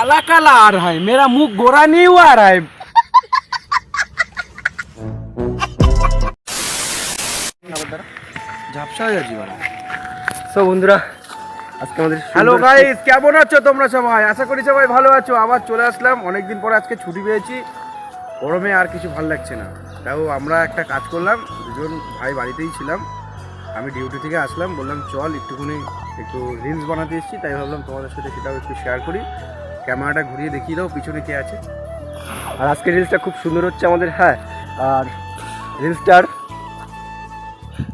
काला काला आ रहा है मेरा मुंह गोरा नहीं हुआ आ रहा है ঝাপসা হয়ে যাচ্ছি বাড়া সো বন্ধুরা আজকে আমাদের হ্যালো সুন্দর গাইস কেমন আছো তোমরা সবাই আশা করি সবাই ভালো আছো আবার চলে আসলাম অনেকদিন পরে আজকে ছুটি পেয়েছি গরমে আর কিছু ভালো লাগছে না তাও আমরা একটা কাজ করলাম দুজন ভাই বাড়িতেই ছিলাম আমি ডিউটি থেকে আসলাম বললাম চল একটুখানি একটু রিলস বানাতে এসেছি তাই ভাবলাম তোমাদের সাথে সেটাও একটু শেয়ার করি ক্যামেরাটা ঘুরিয়ে দেখিয়ে দাও পিছনে কে আছে। আর আজকে রিলসটা খুব সুন্দর হচ্ছে আমাদের হ্যাঁ আর রিলসটার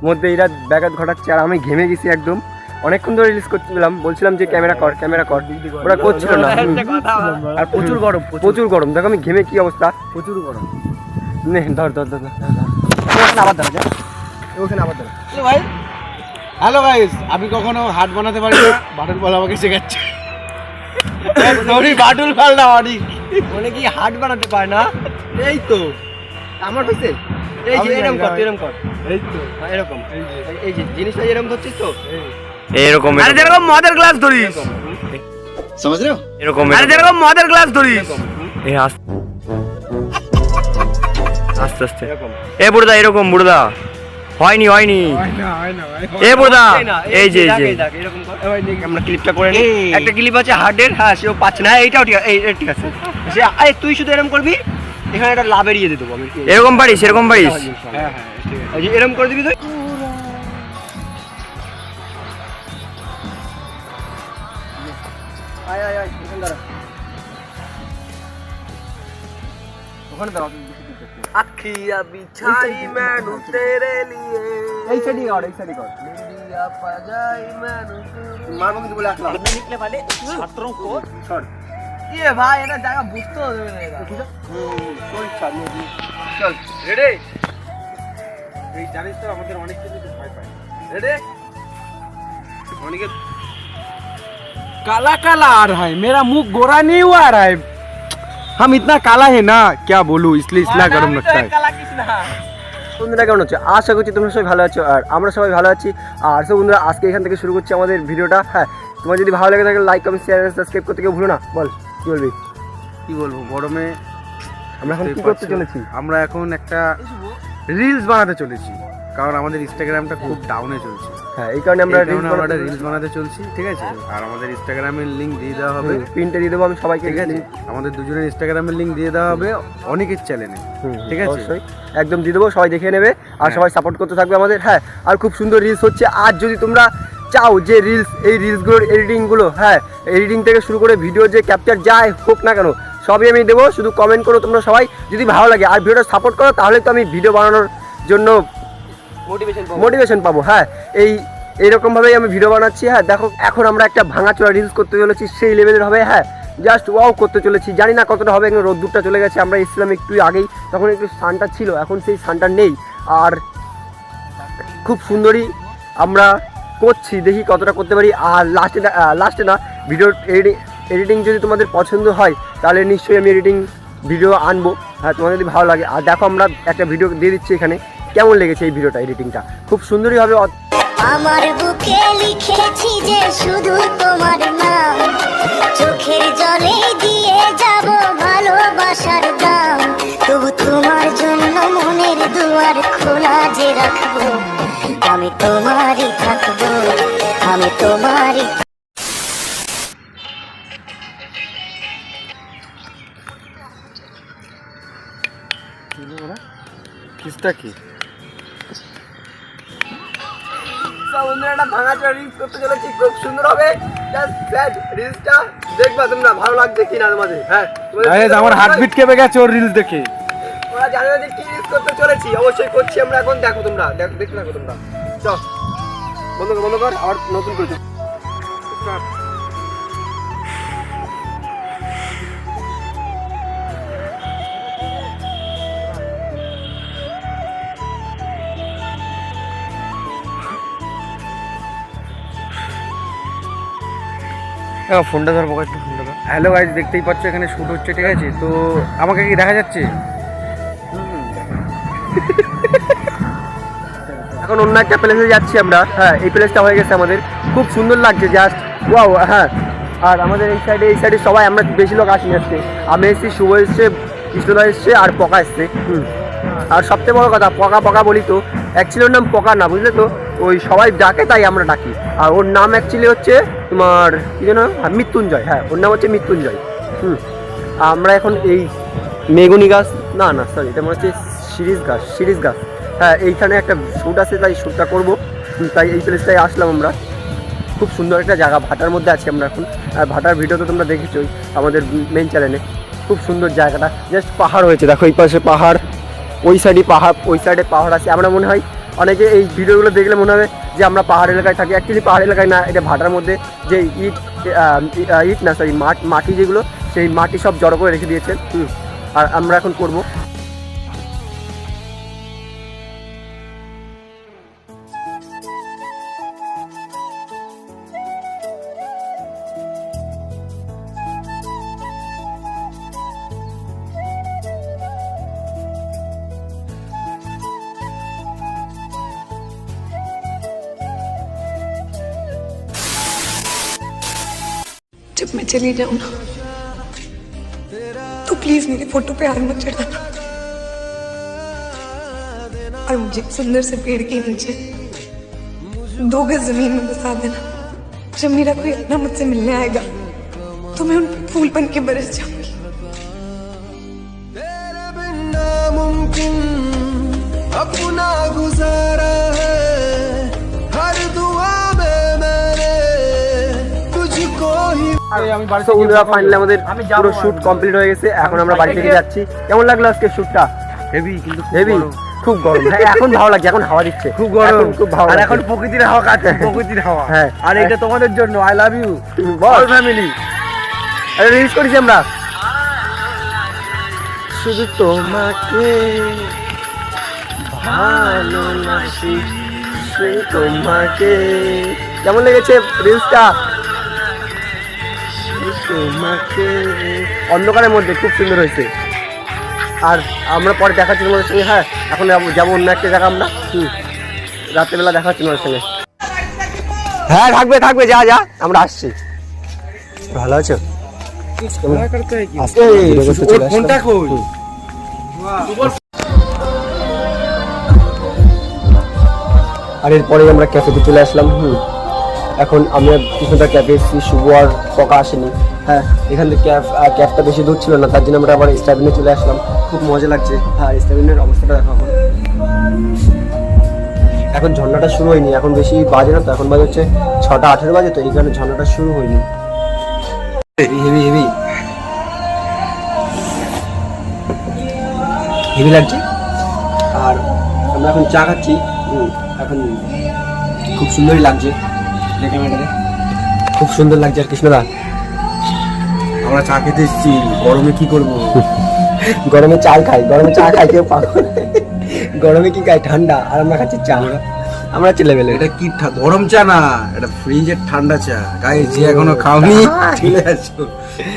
মধ্যে এরা ব্যাঘাত ঘটাচ্ছে আর আমি ঘেমে গেছি একদম। অনেকক্ষণ ধরে রিলস করছিলাম বলছিলাম যে ক্যামেরা কর ক্যামেরা কর। ওরা করছিল না আর প্রচুর গরম প্রচুর। গরম দেখো আমি ঘেমে কি অবস্থা। প্রচুর গরম। নে ধর ধর ধর। ওখানে আবার ধর। ওখানে আবার ধর। ভাই। হ্যালো গাইস আমি কখনো হাট বানাতে পারি না বাটুল পাল আমাকে শেখাচ্ছে। সরি বাটুল পাল না অনেক মানে কি হাট বানাতে পারে না? এই তো। আমার হয়েছে? এই যে এরকম কর এরকম কর। এই তো। হ্যাঁ, এরকম। এই যে। জিনিসটা এরকম ধরছিস তো? এরকম আরে যেরকম মদের গ্লাস ধরিস। এরকম। আরে যেরকম মদের গ্লাস ধরিস। এই আস্তে আস্তে। এরকম। এ বুড়দা এরকম বুড়দা। হয়নি হয়নি। হয় হয় এ বুড়দা এই যে এই আমরা ক্লিপটা করে নিই একটা ক্লিপ আছে হার্ডের হ্যাঁ সেও পাচ্ছে না। এইটাও ঠিক আছে ঠিক আছে। সে এই তুই শুধু এরকম করবি এখানে একটা লাভের ইয়ে দিয়ে দেবো আমি এরকম পারিস এরকম পারিস। হ্যাঁ হ্যাঁ এরকম করে দিবি তুই। আয় আয় আয় এখানে দাঁড়া ওখানে দাঁড়া। আখিয়া বিছাই মেনু তেরে লিয়ে এই সাইডে কর এই সাইডে কর इंडिया पजाई मेनू মারবো কিন্তু বলে আসলাম ये भाई এটা জায়গা বুঝতে হবে চল রেডি এই জানিস তো আমাদের অনেক কিছু ভয় পায় রেডি অনেকে काला काला आ रहा है मेरा मुंह गोरा नहीं हुआ आ रहा है हम इतना काला है ना क्या बोलूं इसलिए इसलिए गर्म लगता है বন্ধুরা কেমন হচ্ছে আশা করছি তোমরা সবাই ভালো আছো আর আমরা সবাই ভালো আছি আর সব বন্ধুরা আজকে এখান থেকে শুরু করছি আমাদের ভিডিওটা হ্যাঁ তোমার যদি ভালো লাগে থাকে লাইক কমেন্ট শেয়ার সাবস্ক্রাইব করতে কেউ ভুলো না বল কি বলবি কি বলবো গরমে আমরা এখন কি বুঝতেই করতে পারছো। চলেছি আমরা এখন একটা রিলস বানাতে চলেছি কারণ আমাদের ইনস্টাগ্রামটা খুব ডাউনে চলছে হ্যাঁ এই কারণে আমরা কারণে আমরা রিলস রিলস বানাতে চলছি ঠিক আছে? আর আমাদের ইনস্টাগ্রামের লিংক দিয়ে দেওয়া হবে। পিনটা দিয়ে দেবো আমি সবাইকে ঠিক আছে? আমাদের দুজনের ইনস্টাগ্রামের লিংক দিয়ে দেওয়া হবে অনেকের চ্যানেলে ঠিক আছে? একদম দিয়ে দেবো সবাই দেখে নেবে। আর হ্যাঁ। সবাই সাপোর্ট করতে থাকবে আমাদের। হ্যাঁ আর খুব সুন্দর রিলস হচ্ছে। আর যদি তোমরা চাও যে রিলস এই রিলসগুলোর এডিটিংগুলো হ্যাঁ এডিটিং থেকে শুরু করে ভিডিও যে ক্যাপচার যাই হোক না কেন সবই আমি দেবো। শুধু কমেন্ট করো তোমরা সবাই। যদি ভালো লাগে আর ভিডিওটা সাপোর্ট করো তাহলে তো আমি ভিডিও বানানোর জন্য মোটিভেশন পাবো। হ্যাঁ। এই এইরকমভাবেই আমি ভিডিও বানাচ্ছি হ্যাঁ। দেখো, এখন আমরা একটা ভাঙাচোরা রিলস করতে চলেছি, সেই লেভেলের হবে হ্যাঁ। জাস্ট ওয়াও করতে চলেছি। জানি না কতটা হবে এখন রোদ্দুরটা চলে গেছে, আমরা এসেছিলাম একটু আগেই। তখন একটু সানটা ছিল, এখন সেই সানটা নেই। আর খুব সুন্দরই আমরা করছি, দেখি কতটা করতে পারি। আর লাস্টে লাস্টে না ভিডিও এডিটিং যদি তোমাদের পছন্দ হয়, তাহলে নিশ্চয়ই আমি এডিটিং ভিডিও আনব। হ্যাঁ তোমাদের যদি ভালো লাগে। আর দেখো, আমরা একটা ভিডিও দিয়ে দিচ্ছি এখানে। কেমন লেগেছে এই ভিডিওটা এডিটিংটা খুব সুন্দরই হবে আমার বুকে লিখেছি যে শুধু তোমার নাম। চোখের জলে দিয়ে যাব ভালোবাসার দাম। তবু তোমার জন্য মনের দুয়ার খোলা যে রাখব আমি তোমারই থাকব আমি তোমারই কিসটা কি? একটা ভাঙাচোরা রিলস করতে চলেছি খুব সুন্দর হবে। রিলসটা দেখবা তোমরা ভালো লাগছে কিনা তোমাদের হ্যাঁ? আমার হার্টবিট কেঁপে গেছে ওর রিলস দেখে। ওরা জানে না যে কি রিলস করতে চলেছি অবশ্যই করছি আমরা এখন। দেখো তোমরা দেখো দেখতে থাকো তোমরা। চল বন্ধ কর বন্ধ কর আবার নতুন করে ফোনটা ধরবো একটু ফোনটা ধর। হ্যালো গাইস দেখতেই পাচ্ছ, এখানে শুট হচ্ছে, ঠিক আছে? তো আমাকে কি দেখা যাচ্ছে? এখন অন্য একটা প্লেসে যাচ্ছি আমরা। হ্যাঁ এই প্লেসটা হয়ে গেছে আমাদের। খুব সুন্দর লাগছে জাস্ট ওয়াও হ্যাঁ। আর আমাদের এই সাইডে এই সাইডে সবাই, আমরা বেশি লোক আসি আজকে। আমি এসেছি, শুভ এসছে কৃষ্ণদা এসছে, আর পকা এসছে। হুম। আর সবচেয়ে বড় কথা, পকা পকা বলি তো অ্যাকচুয়ালি নাম পকা না, বুঝলে তো? ওই সবাই ডাকে তাই আমরা ডাকি। আর ওর নাম অ্যাকচুয়ালি হচ্ছে তোমার কি যেন হ্যাঁ, মৃত্যুঞ্জয় হ্যাঁ ওর নাম হচ্ছে মৃত্যুঞ্জয়। হুম আমরা এখন এই মেগুনি গাছ না না সরি এটা মনে হচ্ছে সিরিজ গাছ সিরিজ গাছ। হ্যাঁ এইখানে একটা শ্যুট আছে তাই শ্যুটটা করব। তাই এই প্লেসটায় আসলাম আমরা। খুব সুন্দর একটা জায়গা ভাটার মধ্যে আছি আমরা এখন। আর ভাটার ভিডিও তো তোমরা দেখেছোই আমাদের মেন চ্যানেলে খুব সুন্দর জায়গাটা জাস্ট পাহাড় হয়েছে দেখো এই পাশে পাহাড় ওই সাইডে পাহাড় ওই সাইডে পাহাড় আছে। আমরা মনে হয় অনেকে এই ভিডিওগুলো দেখলে মনে হবে যে আমরা পাহাড় এলাকায় থাকি। অ্যাকচুয়ালি পাহাড় এলাকায় না, এটা ভাটার মধ্যে যে ইট ইট না সরি মাটি যেগুলো, সেই মাটি সব জড়ো করে রেখে দিয়েছে। আর আমরা এখন করব। मैं चली जाऊँ। ना तो प्लीज़ मेरी फ़ोटो पे हार मत चढ़ाना। और मुझे सुंदर से पेड़ के नीचे दो गज ज़मीन में बसा देना। जब मेरा कोई अपना मुझसे मिलने आएगा तो मैं उन फूल बन के बरस जाऊँगी। अपना गुजारा তো বন্ধুরা ফাইনালি আমাদের পুরো শ্যুট কমপ্লিট হয়ে গেছে। এখন আমরা বাড়ি থেকে যাচ্ছি। কেমন লাগল আজকে শ্যুটটা হেভি কিন্তু হেভি খুব গরম। হ্যাঁ এখন ভালো লাগছে এখন হাওয়া দিচ্ছে। খুব গরম। খুব ভালো আর এখন প্রকৃতির হাওয়া কাটছে প্রকৃতির হাওয়া। হ্যাঁ। আর এটা তোমাদের জন্য। আই লাভ ইউ বল। ফ্যামিলি আরে রিলিজ করেছি আমরা। শুধু তোমাকে ভালোবাসি তোমাকে। কেমন লেগেছে রিলসটা তোমাকে অন্ধকারের মধ্যে খুব সুন্দর হয়েছে। আর আমরা পরে দেখাচ্ছি তোমাদের সঙ্গে হ্যাঁ? এখন যাবো- অন্য একটা জায়গা আমরা। হুম। রাত্রেবেলা দেখাচ্ছি তোমাদের সঙ্গে। হ্যাঁ থাকবে থাকবে যা যা আমরা আসছি। ভালো আছো। ফোনটা কই? আর এরপরে আমরা ক্যাফেতে চলে আসলাম হুম। এখন আমি আর কৃষ্ণদা ক্যাফে এসেছি শুভ আর পকা আসেনি হ্যাঁ এখান থেকে ক্যাফ ক্যাফটা বেশি দূর ছিল না তার জন্য আমরা আবার স্টাবিনে চলে আসলাম। খুব মজা লাগছে। হ্যাঁ স্টাবিনের অবস্থাটা দেখো এখন। এখন ঝর্ণাটা শুরু হয়নি এখন বেশি বাজে না তো এখন বাজে হচ্ছে ছটা আঠেরো বাজে তো এই কারণে ঝর্ণাটা শুরু হয়নি। হেভি হেভি হেভি লাগছে? আর আমরা এখন চা খাচ্ছি। এখন খুব সুন্দরই লাগছে। ক্যামেরাটাতে খুব সুন্দর লাগছে আর কৃষ্ণদা। আমরা চা খেতে এসেছি। গরমে কি করব? গরমে চা খাই গরমে চা খাই কেউ পাগল গরমে কি খাই? ঠান্ডা। আর আমরা খাচ্ছি চা। আমরা আমরা চলে বেলে এটা কি গরম চা না এটা ফ্রিজের ঠান্ডা চা। গাই যে এখনও খাওনি চলে আসো।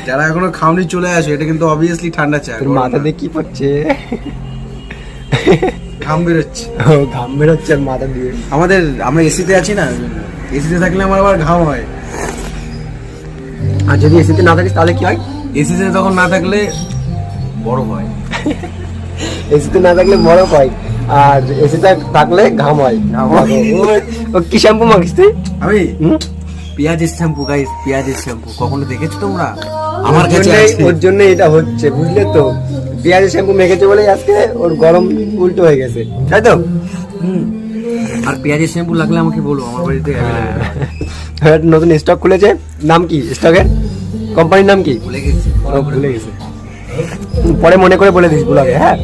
যারা এখনও খাওনি চলে আসো। এটা কিন্তু অবভিয়াসলি ঠান্ডা চা মাথা। দিয়ে কি পড়ছে? ঘাম বেরোচ্ছে। ঘাম বেরোচ্ছে আর মাথা দিয়ে। আমাদের আমরা এসিতে আছি না? এসিতে থাকলে আমার আবার ঘাম হয়। আর যদি এসিতে না থাকিস তাহলে কি হয়? এসিতে তখন না থাকলে বড় হয়। এসিতে না থাকলে বরফ হয়। আর এসিতে থাকলে ঘাম হয়। ও- ও কি শ্যাম্পু মাখিস তুই? আমি পেঁয়াজের শ্যাম্পু গাইস পেঁয়াজের শ্যাম্পু। কখনো দেখেছ তোমরা? আমার কাছে আছে। ওর জন্য এটা হচ্ছে বুঝলে তো? পেঁয়াজের শ্যাম্পু মেখেছে বলে আজকে ওর গরম উল্টো হয়ে গেছে। তাই তো? আর পেঁয়াজের শ্যাম্পু লাগলে আমাকে বলো আমার বাড়িতে। হ্যাঁ, নতুন স্টক খুলেছে। নাম কি স্টকের কোম্পানির নাম কি? ভুলে গেছি ও, ভুলে গেছে। পরে মনে করে বলে দিস ব্লগে হ্যাঁ?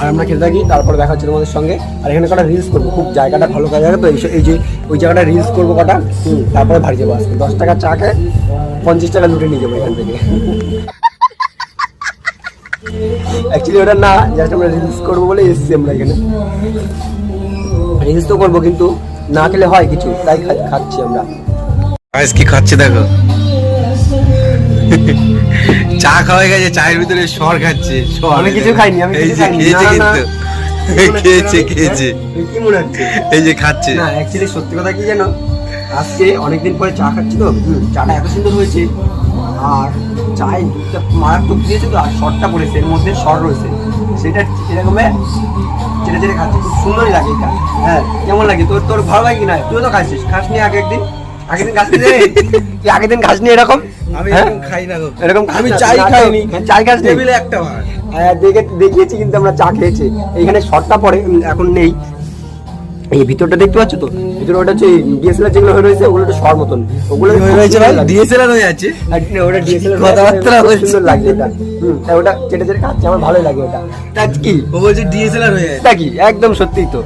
আর আমরা খেতে থাকি তারপর দেখা হচ্ছে তোমাদের সঙ্গে। আর এখানে কটা রিলস করব খুব জায়গাটা ভালো কাজ জায়গা তো এই যে ওই জায়গাটা রিলস করব কটা তারপরে বাড়ি যাব আজকে। দশ টাকা চা খেয়ে পঞ্চাশ টাকা লুটে নিয়ে যাব এখান থেকে। অ্যাকচুয়ালি ওটা না জাস্ট আমরা রিলস করব বলে এসেছি আমরা এখানে। রিলস তো করব কিন্তু না খেলে হয় কিছু তাই খাচ্ছি আমরা। গাইস কি খাচ্ছে দেখো? চা খাওয়া গেছে চায়ের ভিতরে সর খাচ্ছে আমি কিছু খাইনি, আমি এই যে খেয়েছে কিন্তু। খেয়েছে খেয়েছে। কি মনে হচ্ছে? এই যে খাচ্ছে। না অ্যাকচুয়ালি সত্যি কথা কি জানো? আজকে অনেকদিন পরে চা খাচ্ছি তো। চাটা এত সুন্দর হয়েছে। আর চায় দুধটা মারাত্মক দিয়েছে তো আর শর্টটা পড়েছে। এর মধ্যে শর রয়েছে। সেটা এরকম চেটে চেটে খাচ্ছে। খুব সুন্দরই লাগে এটা। হ্যাঁ কেমন লাগে? তোর তোর ভালো লাগে কি না? তুইও তো খাচ্ছিস খাস নি আগে একদিন? আগের দিন খাসনি রে তুই আগের দিন এরকম? আমি হ্যাঁ? এরকম খাই না এরকম আমি চাই খাইনি হ্যাঁ, চাই টেবিলে একটা হ্যাঁ দেখে দেখিয়েছি কিন্তু আমরা চা খেয়েছি। এইখানে শর্টটা পরে এখন নেই। এই ভিতরটা দেখতে পাচ্ছ তো? ভিতরে ওটা হচ্ছে ডিএসএলআর যেগুলো হয়ে রয়েছে ওগুলো শর মতন। ওগুলো খুব সুন্দর লাগে। ডিএসএলআর হয়ে আছে। না, ওটা ডিএসএলআর কথাবার্তা বলছে। সুন্দর লাগে এটা। তাই ওটা চেটে চেটে খাচ্ছে আমার ভালোই লাগে ওটা। তা কি? ও বলছে ডিএসএলআর হয়ে আছে। তা কি? একদম সত্যি তো।